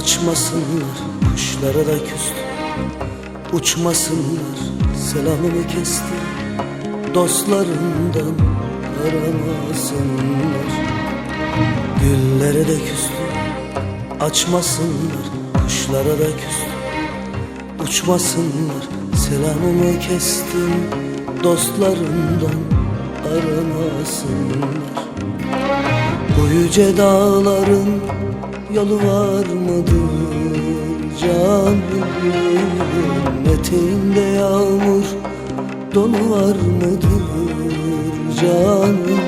Açmasınlar kuşlara da küstü Uçmasınlar selamımı kesti Dostlarından aramasınlar. Güllere de küstü Açmasınlar kuşlara da küstü Uçmasınlar selamımı kestim. Dostlarından aramasınlar. Bu yüce dağların yolu var mıdır? Canım Eteğinde yağmur donu var mıdır? Canım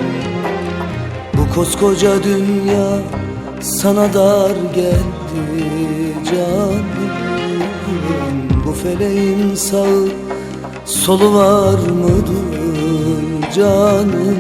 Bu koskoca dünya sana dar geldi. Canım Bu feleğin sağı solu var mıdır? Canım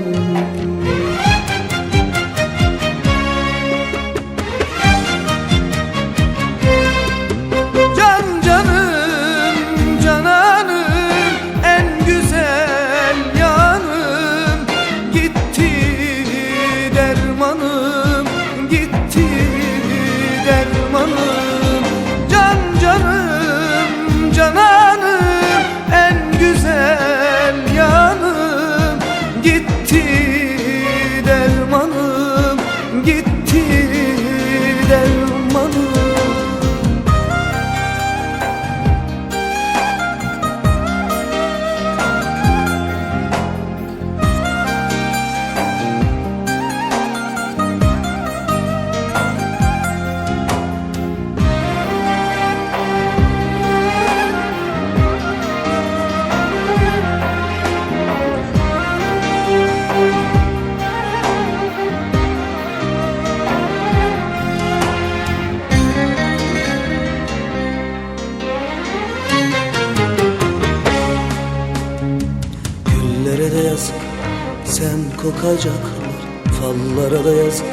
sen kokacaklar Fallara da yazık.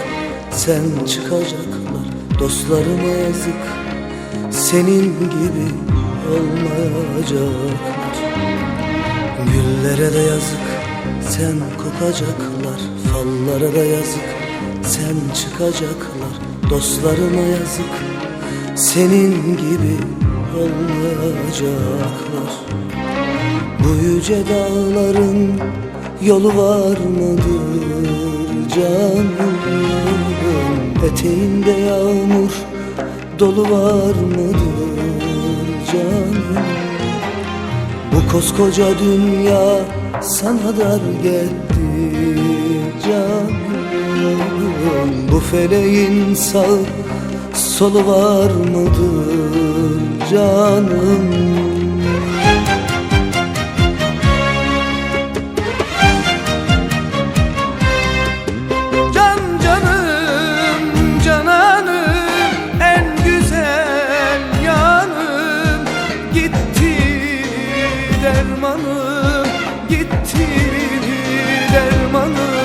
Sen çıkacaklar Dostlarıma yazık. Senin gibi olmayacaklar. Güllere de yazık. Sen kokacaklar Fallara da yazık. Sen çıkacaklar Dostlarıma yazık. Senin gibi olmayacaklar. Bu yüce dağların yolu var mıdır canım. Eteğinde yağmur dolu var mıdır canım. Bu koskoca dünya sana dar geldi canım. Bu feleğin sağ solu var mıdır canım dermanım gitti dermanım